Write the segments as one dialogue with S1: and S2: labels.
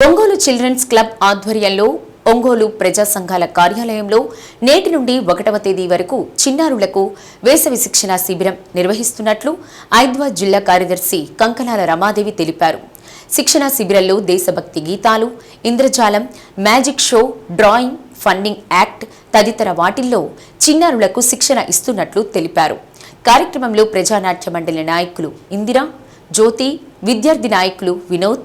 S1: Ongole children's club ఆధ్వర్యంలో ఒంగోలు ప్రజా సంఘాల కార్యాలయంలో నేటి నుండి ఒకటవ తేదీ వరకు చిన్నారులకు వేసవి శిక్షణ శిబిరం నిర్వహిస్తున్నట్లు ఐద్వా జిల్లా కార్యదర్శి కంకనాల రమాదేవి తెలిపారు. శిక్షణ శిబిరంలో దేశభక్తి గీతాలు ఇంద్రజాలం magic show drawing funding act తదితర వాటిల్లో చిన్నారులకు శిక్షణ ఇస్తున్నట్లు తెలిపారు. కార్యక్రమంలో ప్రజానాట్య మండలి నాయకులు ఇందిరా జ్యోతి విద్యార్థి నాయకులు Vinod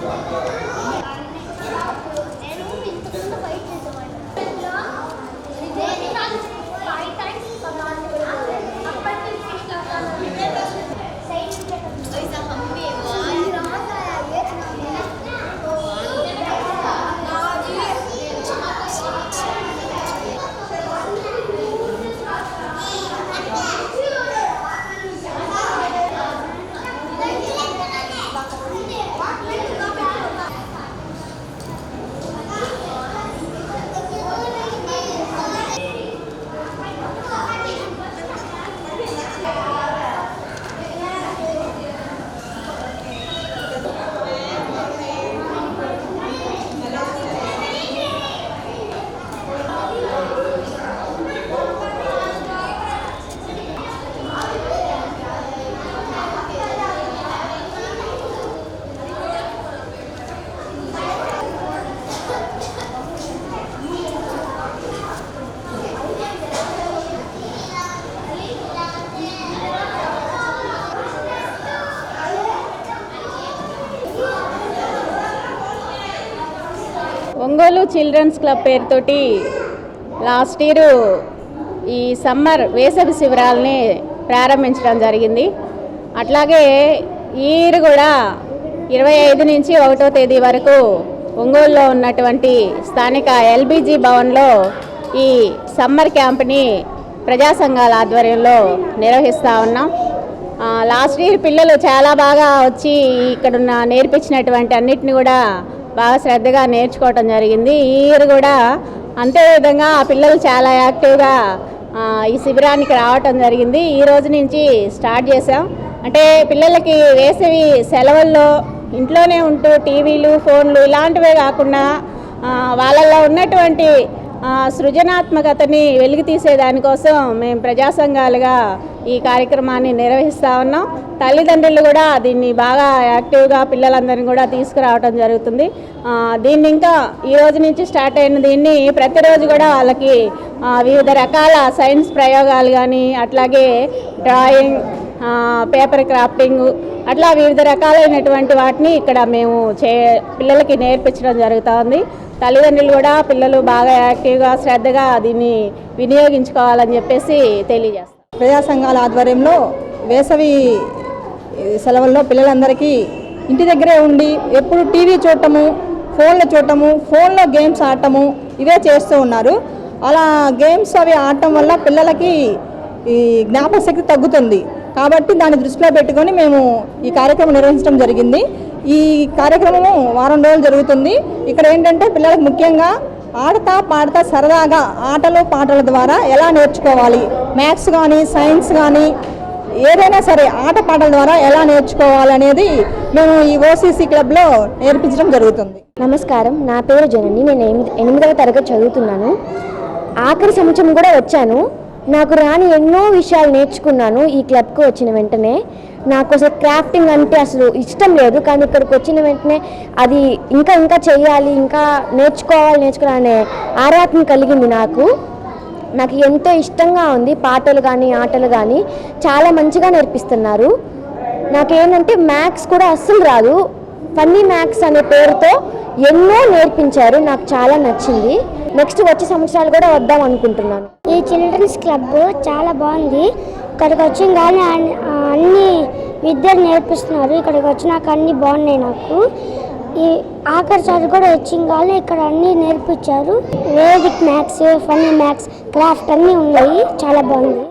S1: Thank you.
S2: Ongole children's club పేరుతోటి లాస్ట్ ఇయర్ ఈ సమ్మర్ వేసవి శిబిరాలని ప్రారంభించడం జరిగింది. అట్లాగే ఈ ఇయర్ కూడా ఇరవై ఐదు నుంచి ఒకటో తేదీ వరకు ఒంగోలులో ఉన్నటువంటి స్థానిక ఎల్బీజీ భవన్లో ఈ సమ్మర్ క్యాంప్ని ప్రజా సంఘాల ఆధ్వర్యంలో నిర్వహిస్తూ ఉన్నాం. లాస్ట్ ఇయర్ పిల్లలు చాలా బాగా వచ్చి ఇక్కడున్న నేర్పించినటువంటి అన్నిటిని కూడా బాగా శ్రద్ధగా నేర్చుకోవటం జరిగింది. ఈ ఇయర్ కూడా అంతే విధంగా ఆ పిల్లలు చాలా యాక్టివ్గా ఈ శిబిరానికి రావటం జరిగింది. ఈ రోజు నుంచి స్టార్ట్ చేసాం అంటే పిల్లలకి వేసవి సెలవుల్లో ఇంట్లోనే ఉంటూ టీవీలు ఫోన్లు ఇలాంటివే కాకుండా వాళ్ళల్లో ఉన్నటువంటి సృజనాత్మకతని వెలుగు తీసే దానికోసం మేము ప్రజా సంఘాలుగా ఈ కార్యక్రమాన్ని నిర్వహిస్తూ ఉన్నాం. తల్లిదండ్రులు కూడా దీన్ని బాగా యాక్టివ్గా పిల్లలందరినీ కూడా తీసుకురావడం జరుగుతుంది. దీన్ని ఇంకా ఈ రోజు నుంచి స్టార్ట్ అయిన దీన్ని ప్రతిరోజు కూడా వాళ్ళకి వివిధ రకాల సైన్స్ ప్రయోగాలు కానీ అట్లాగే డ్రాయింగ్ పేపర్ క్రాఫ్టింగ్ అట్లా వివిధ రకాలైనటువంటి వాటిని ఇక్కడ మేము చే పిల్లలకి నేర్పించడం జరుగుతుంది. తల్లిదండ్రులు కూడా పిల్లలు బాగా యాక్టివ్గా శ్రద్ధగా దీన్ని వినియోగించుకోవాలని చెప్పేసి తెలియజేస్తాం.
S3: ప్రజా సంఘాల ఆధ్వర్యంలో వేసవి సెలవుల్లో పిల్లలందరికీ ఇంటి దగ్గరే ఉండి ఎప్పుడు టీవీ చూడటము ఫోన్లు చూడటము ఫోన్లో గేమ్స్ ఆడటము ఇవే చేస్తూ ఉన్నారు. అలా గేమ్స్ అవి ఆడటం వల్ల పిల్లలకి ఈ జ్ఞాపకశక్తి తగ్గుతుంది. కాబట్టి దాన్ని దృష్టిలో పెట్టుకొని మేము ఈ కార్యక్రమం నిర్వహించడం జరిగింది. ఈ కార్యక్రమం వారం రోజులు జరుగుతుంది. ఇక్కడ ఏంటంటే పిల్లలకు ముఖ్యంగా ఆడతా పాడతా సరదాగా ఆటలు పాటల ద్వారా ఎలా నేర్చుకోవాలి? మ్యాథ్స్ కానీ సైన్స్ కానీ ఏదైనా సరే ఆట పాటల ద్వారా ఎలా నేర్చుకోవాలనేది మేము ఈ ఓసీసీ క్లబ్లో నేర్పించడం జరుగుతుంది.
S4: నమస్కారం. నా పేరు జనని. నేను ఎనిమిదవ తరగతి చదువుతున్నాను. ఆఖరి సంవత్సరం కూడా వచ్చాను. నాకు రాని ఎన్నో విషయాలు నేర్చుకున్నాను ఈ క్లబ్కు వచ్చిన వెంటనే. నాకు అసలు క్రాఫ్టింగ్ అంటే అసలు ఇష్టం లేదు. కానీ ఇక్కడికి వచ్చిన వెంటనే అది ఇంకా ఇంకా చేయాలి ఇంకా నేర్చుకోవాలి నేర్చుకోవాలనే ఆరాధన కలిగింది నాకు. నాకు ఎంతో ఇష్టంగా ఉంది పాటలు కానీ ఆటలు కానీ చాలా మంచిగా నేర్పిస్తున్నారు. నాకేంటంటే మ్యాథ్స్ కూడా అస్సలు రాదు. ఫన్నీ మ్యాథ్స్ అనే పేరుతో ఎన్నో నేర్పించారు. నాకు చాలా నచ్చింది. నెక్స్ట్ వచ్చే సంవత్సరాలు కూడా వద్దాం అనుకుంటున్నాను.
S5: ఈ చిల్డ్రన్స్ క్లబ్ చాలా బాగుంది. ఇక్కడికి వచ్చిన కానీ అన్ని విద్యలు నేర్పిస్తున్నారు. ఇక్కడికి వచ్చినాక అన్ని బాగున్నాయి నాకు. ఈ ఆఖరి సారి కూడా వచ్చింగ్ ఇక్కడ అన్నీ నేర్పించారు. Vedic maths funny maths craft అన్నీ ఉన్నాయి. చాలా బాగుంది.